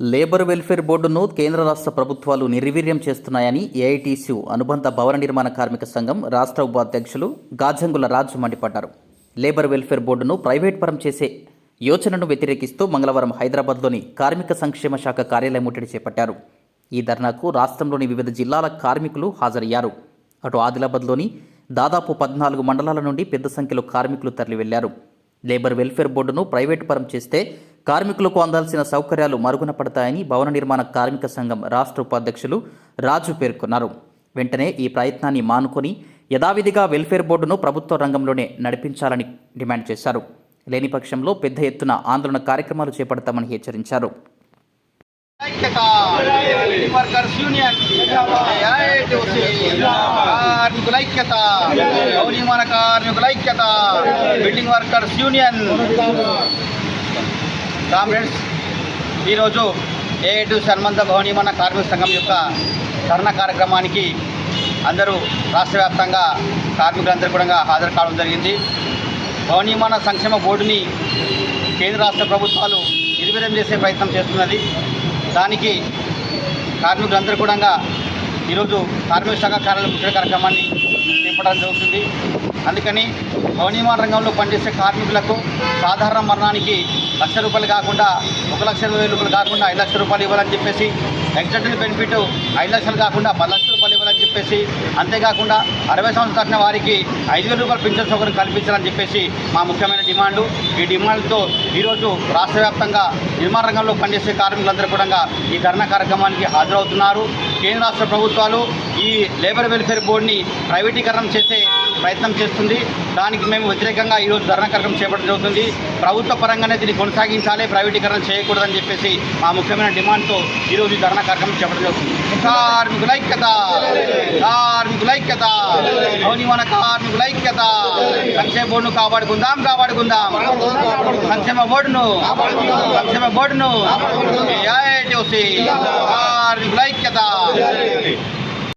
Labour welfare బోర్డును కేంద్ర రాష్ట్ర ప్రభుత్వాలు నిర్వీర్యం చేస్తున్నాయని ఏఐటీసీ అనుబంధ భవన నిర్మాణ కార్మిక సంఘం రాష్ట్ర ఉపాధ్యక్షులు గాజంగుల రాజు మండిపడ్డారు. లేబర్ వెల్ఫేర్ బోర్డును ప్రైవేట్ పరం చేసే యోచనను వ్యతిరేకిస్తూ మంగళవారం హైదరాబాద్లోని కార్మిక సంక్షేమ శాఖ కార్యాలయం ముట్టడి చేపట్టారు. ఈ ధర్నాకు రాష్ట్రంలోని వివిధ జిల్లాల కార్మికులు హాజరయ్యారు. అటు ఆదిలాబాద్లోని దాదాపు పద్నాలుగు మండలాల నుండి పెద్ద సంఖ్యలో కార్మికులు తరలివెళ్ళారు. లేబర్ వెల్ఫేర్ బోర్డును ప్రైవేటు పరం చేస్తే కార్మికులకు అందాల్సిన సౌకర్యాలు మరుగున పడతాయని భవన నిర్మాణ కార్మిక సంఘం రాష్ట్ర ఉపాధ్యక్షులు రాజు పేర్కొన్నారు. వెంటనే ఈ ప్రయత్నాన్ని మానుకొని యథావిధిగా వెల్ఫేర్ బోర్డును ప్రభుత్వ రంగంలోనే నడిపించాలని డిమాండ్ చేశారు. లేని పక్షంలో పెద్ద ఎత్తున ఆందోళన కార్యక్రమాలు చేపడతామని హెచ్చరించారు. ఐక్యత వర్కర్స్ యూనియన్ కార్మికుల ఐక్యత నిర్మాణ కార్మికుల ఐక్యత బిల్డింగ్ వర్కర్స్ యూనియన్ కామ్రేడ్స్ ఈరోజు ఏఐటీసీ సన్మంత భవన నిర్మాణ కార్మిక సంఘం యొక్క ధర్నా కార్యక్రమానికి అందరూ రాష్ట్ర వ్యాప్తంగా కార్మికులందరూ కూడా హాజరు కావడం జరిగింది. భవన సంక్షేమ బోర్డుని కేంద్ర రాష్ట్ర ప్రభుత్వాలు నిర్వీర్యం చేసే ప్రయత్నం చేస్తున్నది. దానికి కార్మికులందరూ కూడా ఈరోజు కార్మిక శాఖ కార్యాలయం ముఖ్య కార్యక్రమాన్ని చేపట్టడం జరుగుతుంది. అందుకని భవన రంగంలో పనిచేసే కార్మికులకు సాధారణ మరణానికి లక్ష రూపాయలు కాకుండా ఒక లక్ష ఇరవై రూపాయలు కాకుండా ఐదు లక్షల రూపాయలు ఇవ్వాలని చెప్పేసి ఎగ్జాక్ట్ బెనిఫిట్ ఐదు లక్షలు కాకుండా పది లక్షల రూపాయలు ఇవ్వాలని చెప్పేసి అంతేకాకుండా అరవై సంవత్సరాలు దాటిన వారికి ఐదు వేల రూపాయలు పింఛన్ సౌకర్యం కల్పించాలని చెప్పేసి మా ముఖ్యమైన డిమాండు. ఈ డిమాండ్తో ఈరోజు రాష్ట్ర వ్యాప్తంగా నిర్మాణ రంగంలో పనిచేసే కార్మికులందరూ కూడా ఈ ధర్నా కార్యక్రమానికి హాజరవుతున్నారు. కేంద్ర రాష్ట్ర ప్రభుత్వాలు ఈ లేబర్ వెల్ఫేర్ బోర్డుని ప్రైవేటీకరణ చేసే ప్రయత్నం చేస్తుంది. దానికి మేము వ్యతిరేకంగా ఈరోజు ధర్నా కార్యక్రమం చేపట్టడం జరుగుతుంది. ప్రభుత్వ పరంగానే దీన్ని కొనసాగించాలి ప్రైవేటీకరణ చేయకూడదని చెప్పేసి మా ముఖ్యమైన డిమాండ్తో ఈరోజు ఈ ధర్నా కార్యక్రమం చేపట్టడం జరుగుతుంది. కార్మికుల ఐక్యత కార్మికుల ఐక్యత భవనివన కార్మికుల ఐక్యత. సంక్షేమ బోర్డును కాపాడుకుందాం కాపాడుకుందాం. సంక్షేమ బోర్డును సంక్షేమ బోర్డును. ఐక్యత